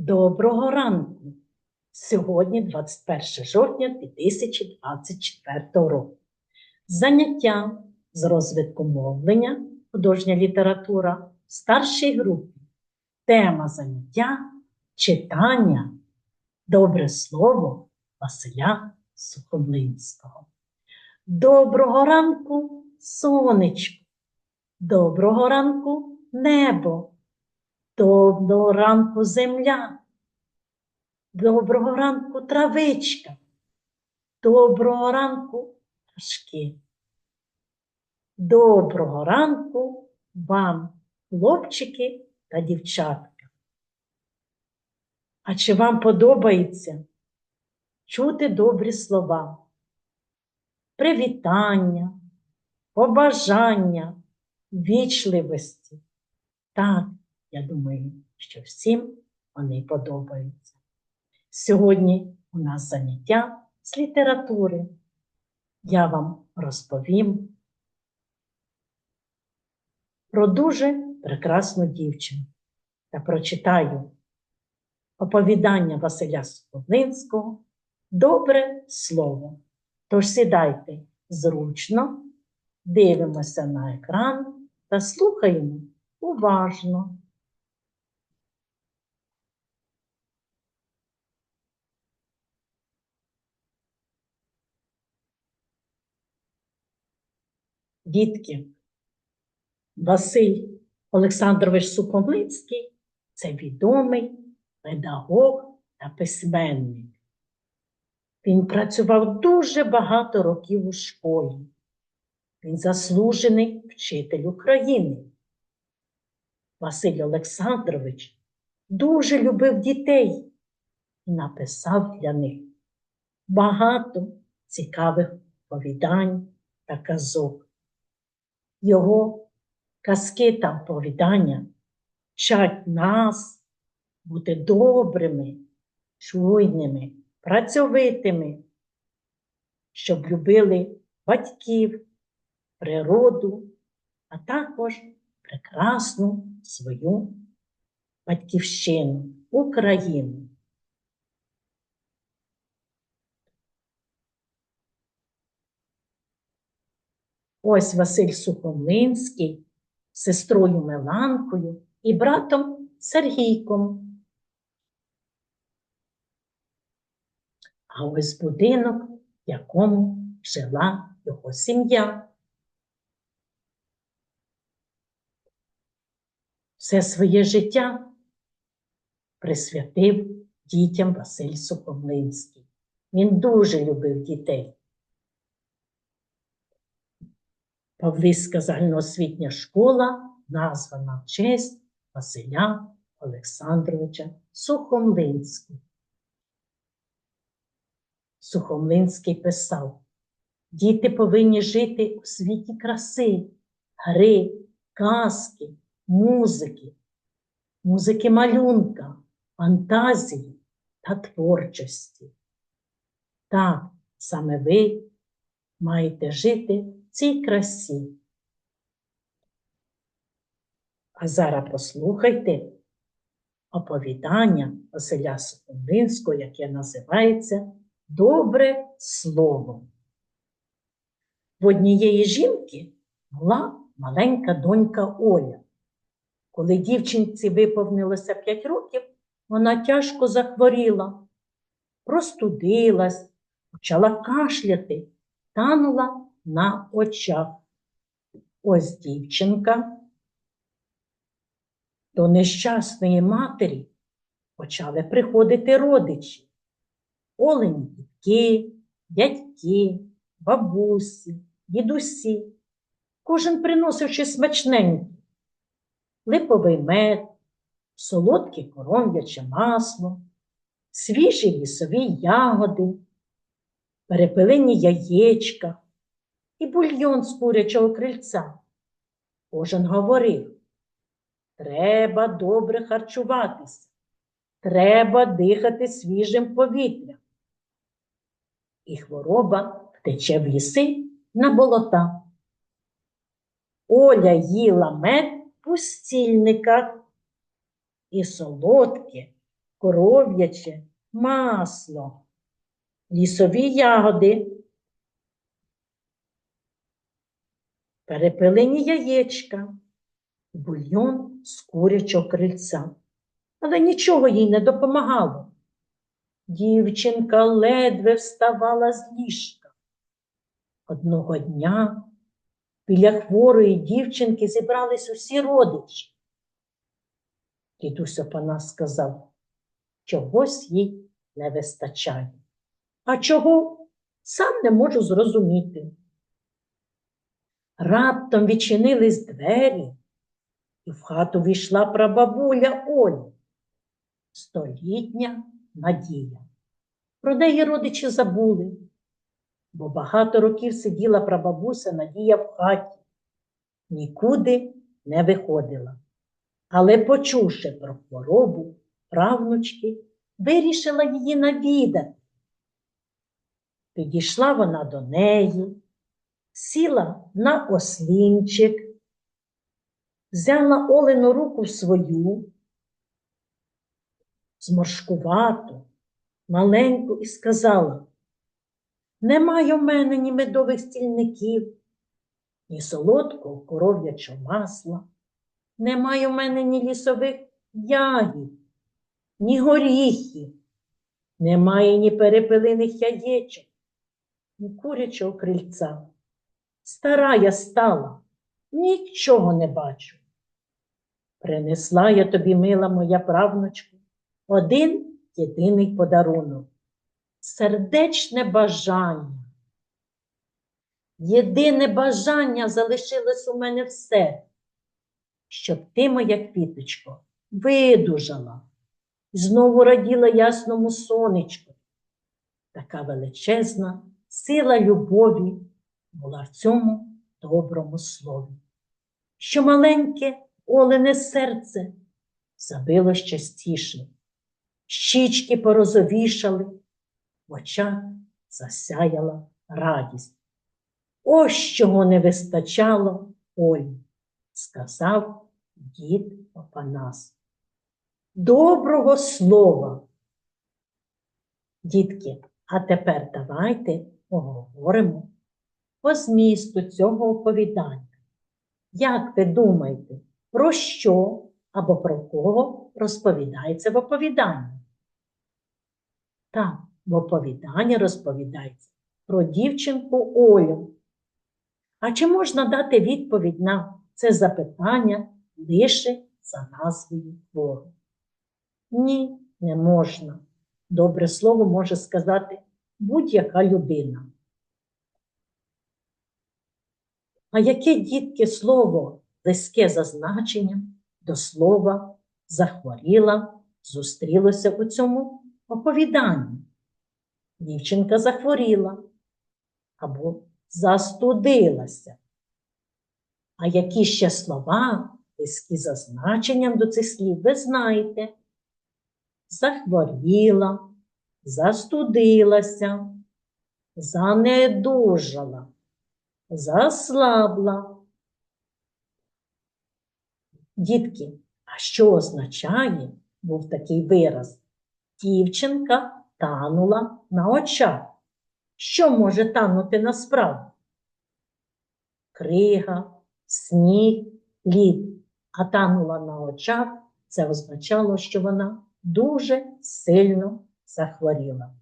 Доброго ранку! Сьогодні 21 жовтня 2024 року. Заняття з розвитку мовлення, художня література в старшій групі. Тема заняття читання Добре слово Василя Сухомлинського. Доброго ранку, сонечко! Доброго ранку, небо! Доброго ранку, земля! Доброго ранку, травичка! Доброго ранку, пташки! Доброго ранку вам, хлопчики та дівчатка! А чи вам подобається чути добрі слова, привітання, побажання, вічливості? Так, я думаю, що всім вони подобаються. Сьогодні у нас заняття з літератури. Я вам розповім про дуже прекрасну дівчину та прочитаю оповідання Василя Сухомлинського Добре слово. Тож сідайте зручно, дивимося на екран та слухаємо уважно. Дітки, Василь Олександрович Сухомлинський це відомий педагог та письменник. Він працював дуже багато років у школі. Він заслужений вчитель України. Василь Олександрович дуже любив дітей і написав для них багато цікавих повідань та казок. Його казки та оповідання вчать нас бути добрими, чуйними, працьовитими, щоб любили батьків, природу, а також прекрасну свою батьківщину, Україну. Ось Василь Сухомлинський сестрою Меланкою і братом Сергійком. А ось будинок, в якому жила його сім'я. Все своє життя присвятив дітям Василь Сухомлинський. Він дуже любив дітей. Павлівська загальноосвітня школа названа в честь Василя Олександровича Сухомлинського. Сухомлинський писав: Діти повинні жити у світі краси, гри, казки, музики, музики малюнка, фантазії та творчості. Так, саме ви маєте жити цій красі. А зараз послухайте оповідання Василя Сухомлинського, яке називається Добре слово. В однієї жінки була маленька донька Оля. Коли дівчинці виповнилося 5 років, вона тяжко захворіла, простудилась, почала кашляти, танула на очах. Ось дівчинка до нещасної матері почали приходити родичі. Олені дітки, дядьки, бабусі, дідусі. Кожен приносив щось смачненьке. Липовий мед, солодке кором'яче масло, свіжі лісові ягоди, перепелині яєчка і бульйон з курячого крильця. Кожен говорив, треба добре харчуватися, треба дихати свіжим повітрям. І хвороба втече в ліси на болота. Оля їла мед у стільниках і солодке, коров'яче масло, лісові ягоди, перепелені яєчка, бульйон з курячого крильця. Але нічого їй не допомагало. Дівчинка ледве вставала з ліжка. Одного дня біля хворої дівчинки зібрались усі родичі. Дідусь Опанас сказав, чогось їй не вистачає. А чого сам не можу зрозуміти. Раптом відчинились двері, і в хату війшла прабабуля Оля, столітня Надія. Про неї родичі забули, бо багато років сиділа прабабуся Надія в хаті, нікуди не виходила. Але, почувши про хворобу правнучки, вирішила її навідати. Підійшла вона до неї, сіла на ослінчик, взяла Олену руку свою, зморшкувату, маленьку, і сказала, немає в мене ні медових стільників, ні солодкого коров'ячого масла, немає в мене ні лісових ягід, ні горіхів, немає ні перепелиних яєчок, ні курячого крильця. Стара я стала, нічого не бачу. Принесла я тобі, мила моя правнучку, один єдиний подарунок сердечне бажання. Єдине бажання залишилось у мене все, щоб ти, моя квіточко, видужала, знову раділа ясному сонечку. Така величезна сила любові була в цьому доброму слові, що маленьке олене серце забило частіше, щічки порозовішали, в очах засяяла радість. Ось чого не вистачало Олі, сказав дід Опанас. Доброго слова. Дітки, а тепер давайте поговоримо по змісту цього оповідання. Як ви думаєте, про що або про кого розповідається в оповіданні? Так, в оповіданні розповідається про дівчинку Олю. А чи можна дати відповідь на це запитання лише за назвою твору? Ні, не можна. Добре слово може сказати будь-яка людина. А яке дітки слово близьке за значенням до слова захворіла, зустрілося у цьому оповіданні? Дівчинка захворіла або застудилася. А які ще слова, близькі за значенням до цих слів, ви знаєте? Захворіла, застудилася, занедужала, заслабла. Дітки, а що означає був такий вираз? Дівчинка танула на очах. Що може танути насправді? Крига, сніг, лід, а танула на очах це означало, що вона дуже сильно захворіла.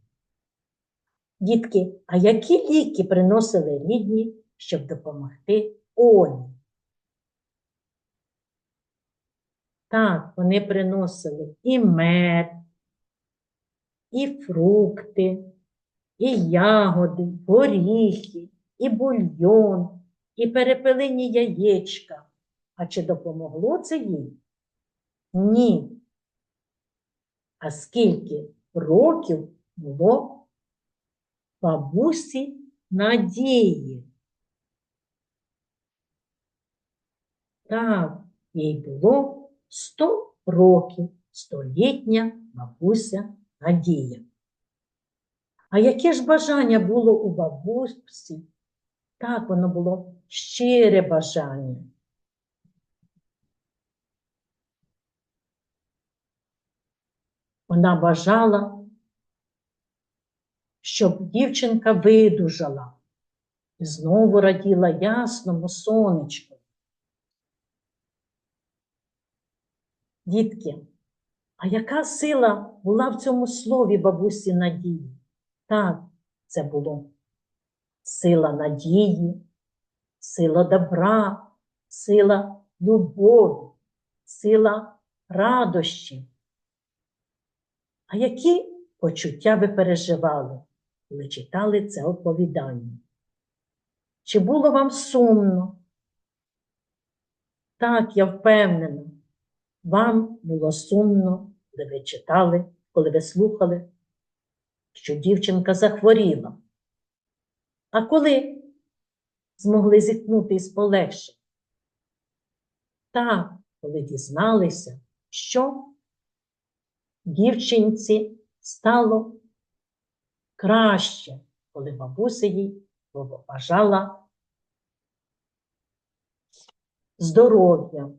Дітки, а які ліки приносили рідні, щоб допомогти Олі? Так, вони приносили і мед, і фрукти, і ягоди, горіхи, і бульйон, і перепелині яєчка. А чи допомогло це їй? Ні. А скільки років було бабусі Надії? Так, їй було 100 років, столітня бабуся Надія. А яке ж бажання було у бабусі? Так, воно було щире бажання. Вона бажала, щоб дівчинка видужала і знову раділа ясному сонечку. Дітки, а яка сила була в цьому слові бабусі Надії? Так, це було сила надії, сила добра, сила любові, сила радощі. А які почуття ви переживали, коли читали це оповідання? Чи було вам сумно? Так, я впевнена, вам було сумно, коли ви читали, коли ви слухали, що дівчинка захворіла. А коли змогли зіткнути із полегшенням? Так, коли дізналися, що дівчинці стало краще, коли бабуся їй побажала здоров'я.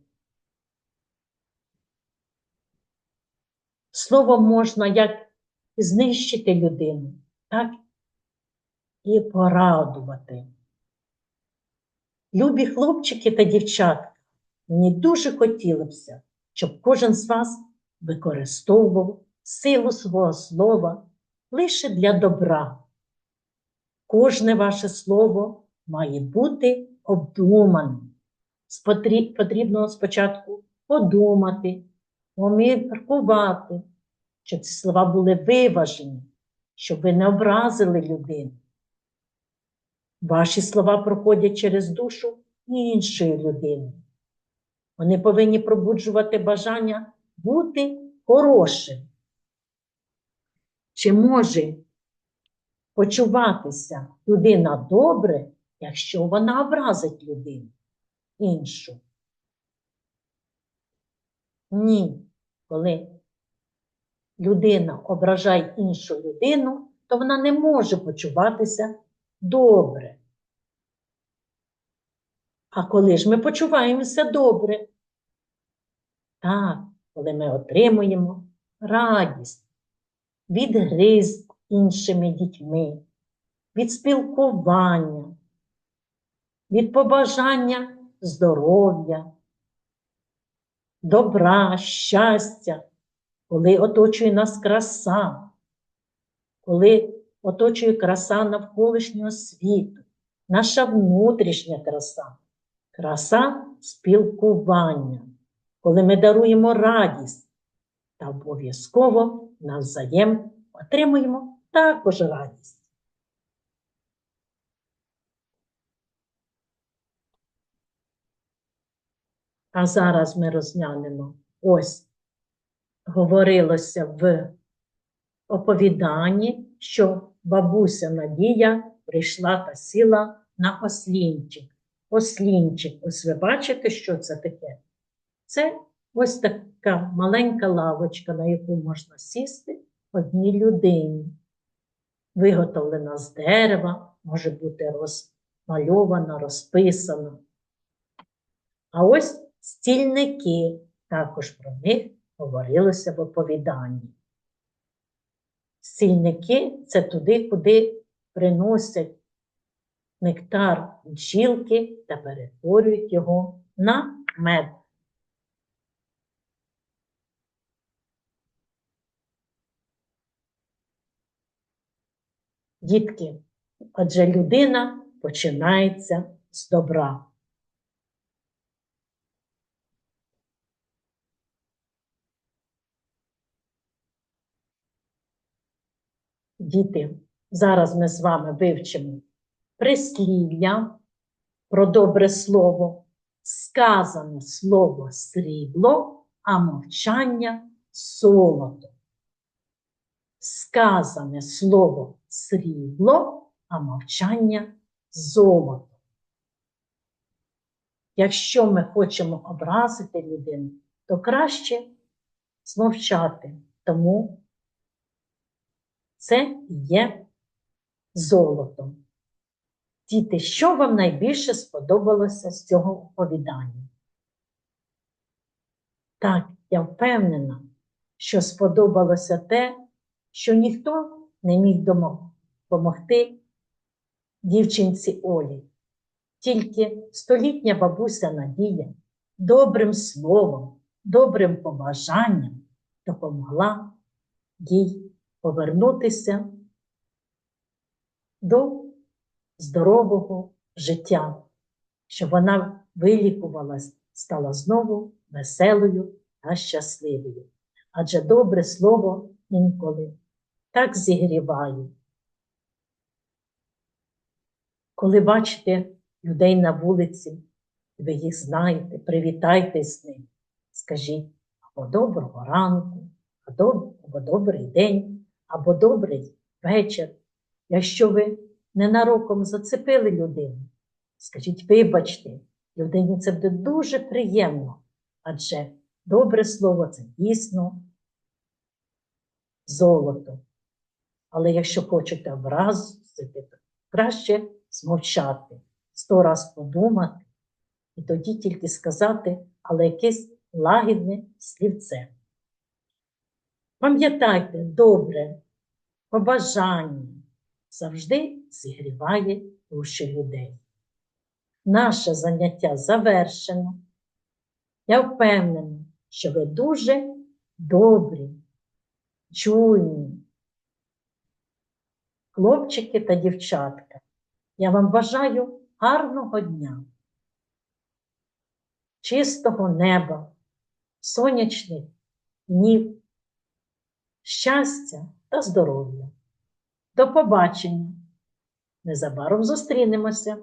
Словом можна як знищити людину, так і порадувати. Любі хлопчики та дівчатка, мені дуже хотілося, щоб кожен з вас використовував силу свого слова лише для добра. Кожне ваше слово має бути обдуманим. Потрібно спочатку подумати, поміркувати, щоб ці слова були виважені, щоб ви не образили людину. Ваші слова проходять через душу іншої людини. Вони повинні пробуджувати бажання бути хорошим. Чи може почуватися людина добре, якщо вона образить людину іншу? Ні. Коли людина ображає іншу людину, то вона не може почуватися добре. А коли ж ми почуваємося добре? Так, коли ми отримуємо радість від гри з іншими дітьми, від спілкування, від побажання здоров'я, добра, щастя, коли оточує нас краса, коли оточує краса навколишнього світу, наша внутрішня краса, краса спілкування, коли ми даруємо радість та обов'язково навзаєм отримуємо також радість. А зараз ми розглянемо ось говорилося в оповіданні, що бабуся Надія прийшла та сіла на ослінчик. Ослінчик, ось ви бачите, що це таке? Це ось така маленька лавочка, на яку можна сісти одній людині. Виготовлена з дерева, може бути розмальована, розписана. А ось стільники, також про них говорилося в оповіданні. Стільники це туди, куди приносять нектар бджілки та перетворюють його на мед. Дітки, адже людина починається з добра. Діти, зараз ми з вами вивчимо прислів'я про добре слово, сказане слово срібло, а мовчання золото. Сказане слово срібло, а мовчання золото. Якщо ми хочемо образити людину, то краще змовчати, тому це є золотом. Діти, що вам найбільше сподобалося з цього оповідання? Так, я впевнена, що сподобалося те, що ніхто не міг допомогти дівчинці Олі. Тільки столітня бабуся Надія добрим словом, добрим побажанням допомогла їй повернутися до здорового життя, щоб вона вилікувалась, стала знову веселою та щасливою. Адже добре слово інколи так зігріває. Коли бачите людей на вулиці, ви їх знаєте, привітайтесь з ними, скажіть або доброго ранку, або добрий день, або добрий вечір. Якщо ви ненароком зацепили людину, скажіть, вибачте, людині це буде дуже приємно, адже добре слово це дійсно золото. Але якщо хочете вразити, то краще змовчати, сто раз подумати, і тоді тільки сказати, але якесь лагідне слівце. Пам'ятайте, добре, побажання завжди зігріває душі людей. Наше заняття завершено. Я впевнена, що ви дуже добрі, чуйні, хлопчики та дівчатка. Я вам бажаю гарного дня, чистого неба, сонячних днів, щастя та здоров'я. До побачення! Незабаром зустрінемося!